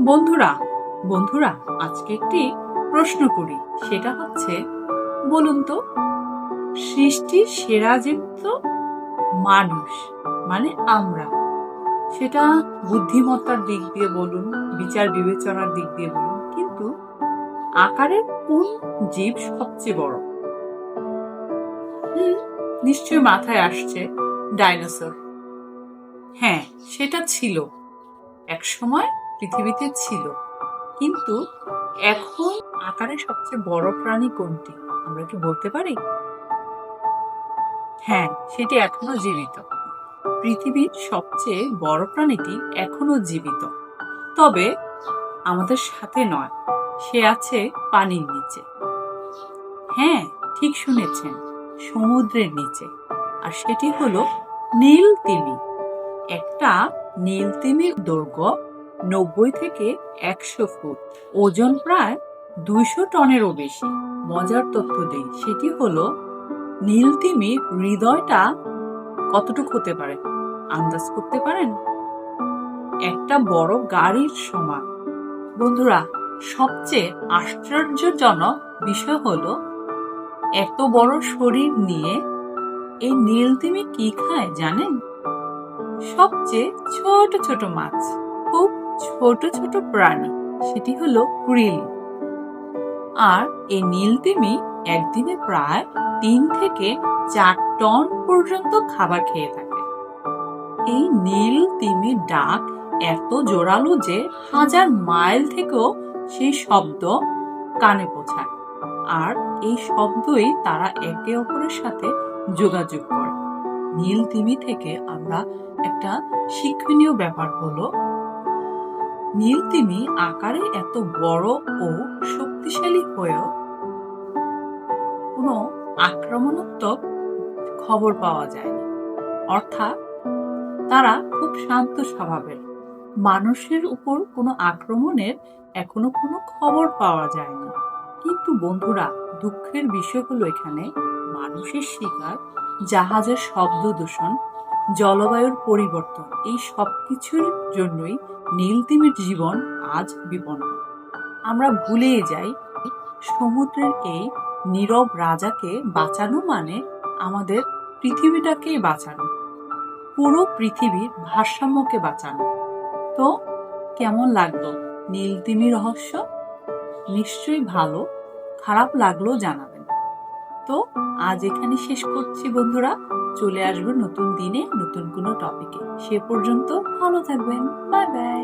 বন্ধুরা বন্ধুরা, আজকে একটি প্রশ্ন করি। সেটা হচ্ছে, বলুন তো, সৃষ্টির সেরা জীব তো মানুষ মানে আমরা। সেটা বুদ্ধিমত্তার দিক দিয়ে বলুন, বিচার বিবেচনার দিক দিয়ে বলুন, কিন্তু আকারের কোন জীব সবচেয়ে বড়? নিশ্চয় মাথায় আসছে, ডাইনোসর। হ্যাঁ সেটা ছিল। এক সময় পৃথিবীতে ছিল। কিন্তু এখন আকারে সবচেয়ে বড় প্রাণী কোনটি? আমরা কি বলতে পারি? হ্যাঁ সেটি এখনও জীবিত। পৃথিবীর সবচেয়ে বড় প্রাণীটি এখনও জীবিত। তবে আমাদের সাথে নয়, সে আছে পানির নিচে। হ্যাঁ ঠিক শুনেছেন, সমুদ্রের নিচে। আর সেটি হলো নীল তিমি। একটা নীল তিমির দৈর্ঘ্য নব্বই থেকে একশো ফুট। ওজন প্রায় দুইশো টনেরও বেশি। মজার তথ্য দেই, সেটি হলো, নীল তিমির হৃদয়টা কতটুকু হতে পারে? আন্দাজ করতে পারেন? একটা বড় গাড়ির সমান। বন্ধুরা, সবচেয়ে আশ্চর্যজনক বিষয় হলো, এত বড় শরীর নিয়ে এই নীল তিমি কি খায় জানেন? সবচেয়ে ছোট ছোট মাছ, খুব ছোট ছোট প্রাণী, সেটি হলো ক্রিল আর এই নীল তিমি একদিনে প্রায় তিন থেকে চার টন পর্যন্ত খাবার খেয়ে থাকে। এই নীল তিমির ডাক এত জোরালো যে হাজার মাইল থেকেও সেই শব্দ কানে পৌঁছায়। আর এই শব্দই তারা একে অপরের সাথে যোগাযোগ করে। নীল তিমি থেকে আমরা একটা শিক্ষণীয় ব্যাপার হলো নীল তিমি আকারে এত বড় ও শক্তিশালী হয়েও কোনো আক্রমণাত্মক খবর পাওয়া যায়নি। অর্থাৎ তারা খুব শান্ত স্বভাবের। মানুষের উপর কোনো আক্রমণের এখনও কোনো খবর পাওয়া যায়নি। কিন্তু বন্ধুরা, দুঃখের বিষয় হলো এখানে মানুষের শিকার, জাহাজের শব্দ দূষণ জলবায়ুর পরিবর্তন, এই সব কিছুর জন্যই নীলতিমির জীবন আজ বিপন্ন। আমরা ভুলেই যাই, সমুদ্রের এই নীরব রাজাকে বাঁচানো মানে আমাদের পৃথিবীটাকে বাঁচানো। পুরো পৃথিবীর ভারসাম্যকে বাঁচানো। তো কেমন লাগল নীলতিমি রহস্য? নিশ্চয়ই ভালো, খারাপ লাগল জানাবেন তো আজ এখানে শেষ করছি বন্ধুরা। চলে আসব নতুন দিনে নতুন কোনো টপিকে সে পর্যন্ত ভালো থাকবেন। Bye bye